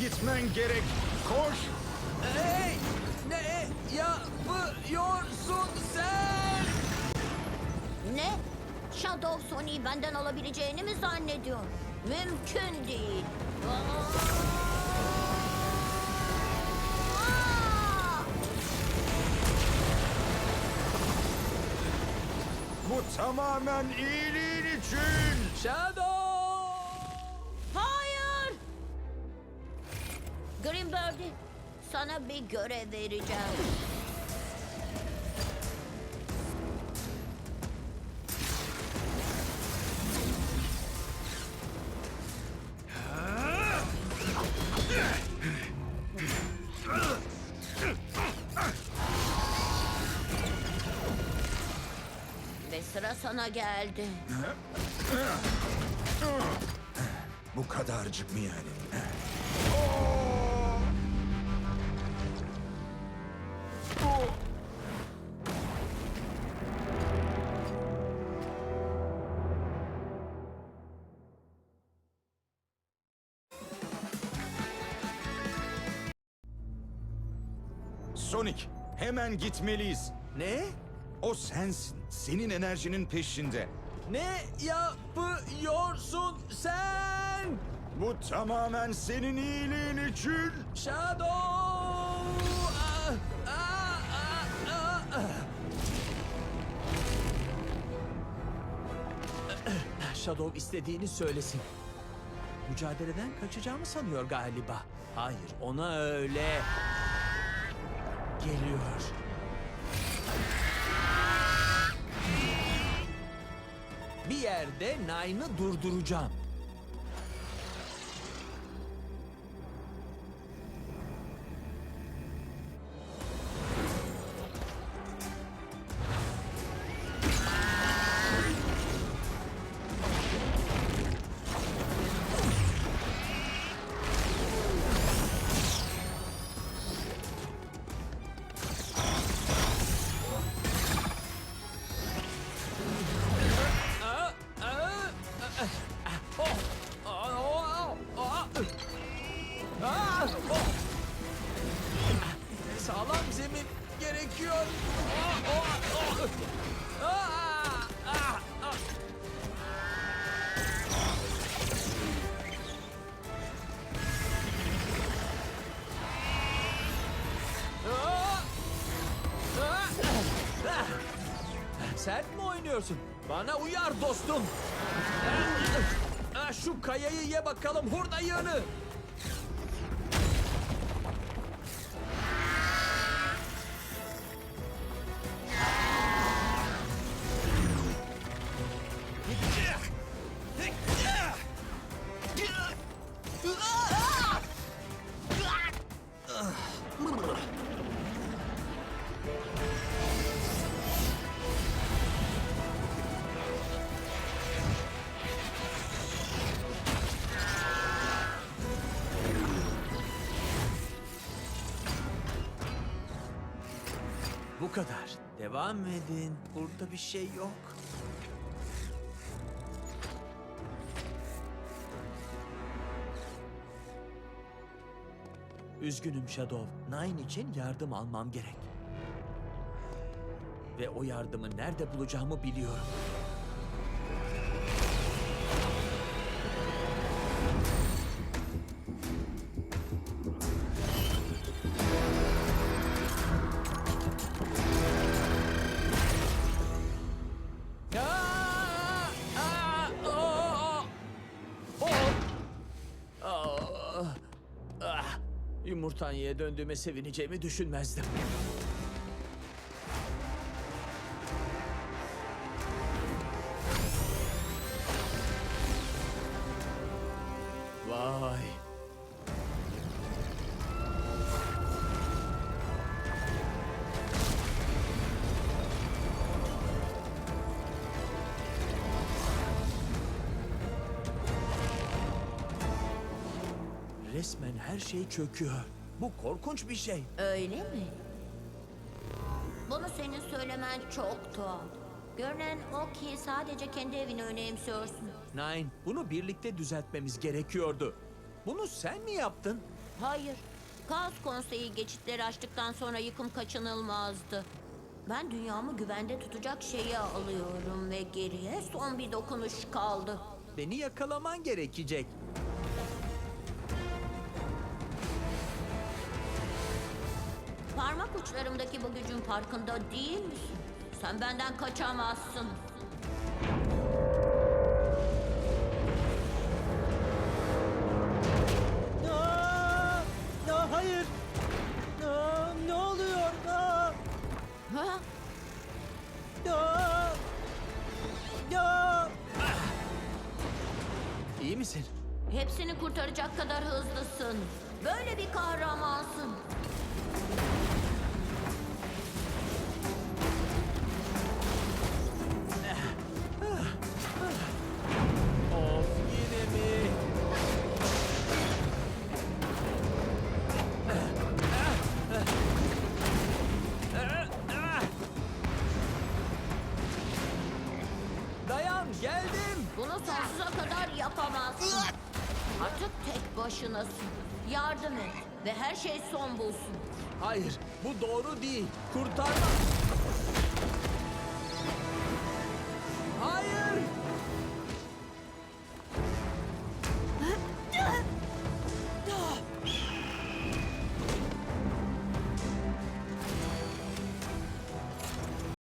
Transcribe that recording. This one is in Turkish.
Gitmen gerek. Koş. Hey! Ne yapıyorsun sen? Ne? Shadow Sony'yi benden alabileceğini mi zannediyor? Mümkün değil. Aa! Bu tamamen iyiliğin için. Shadow! Greenbirdie, sana bir görev vereceğim. Ve sıra sana geldi. Bu kadarcık mı yani? Sonic, hemen gitmeliyiz. Ne? O sensin. Senin enerjinin peşinde. Ne yapıyorsun sen? Bu tamamen senin iyiliğin için. Shadow! Ah, ah, ah, ah, ah. Shadow istediğini söylesin. Mücadeleden kaçacağımı sanıyor galiba. Hayır, ona öyle geliyor. Bir yerde Nine'ı durduracağım. Sert mi oynuyorsun? Bana uyar dostum. Şu kayayı ye bakalım hurda yığını. Bu kadar. Devam edin. Burada bir şey yok. Üzgünüm Shadow. Nine için yardım almam gerek. Ve o yardımı nerede bulacağımı biliyorum. Yumurtanyeye döndüğüme sevineceğimi düşünmezdim. Vay. Resmen her şey çöküyor. Bu korkunç bir şey. Öyle mi? Bunu senin söylemen çok tuhaf. Görünen o ki sadece kendi evini önemsiyorsun. Nine, bunu birlikte düzeltmemiz gerekiyordu. Bunu sen mi yaptın? Hayır. Kaos konseyi geçitleri açtıktan sonra yıkım kaçınılmazdı. Ben dünyamı güvende tutacak şeyi alıyorum ve geriye son bir dokunuş kaldı. Beni yakalaman gerekecek. Parmak uçlarımdaki bu gücün farkında değil misin? Sen benden kaçamazsın. Aa, aa, hayır. Aa, ne oluyor? Aa, Ha? aa, aa. İyi misin? Hepsini kurtaracak kadar hızlısın. Böyle bir kahramansın. Kadar yapamazsın. Artık tek başınasın. Yardım et ve her şey son bulsun. Hayır bu doğru değil. Kurtarma.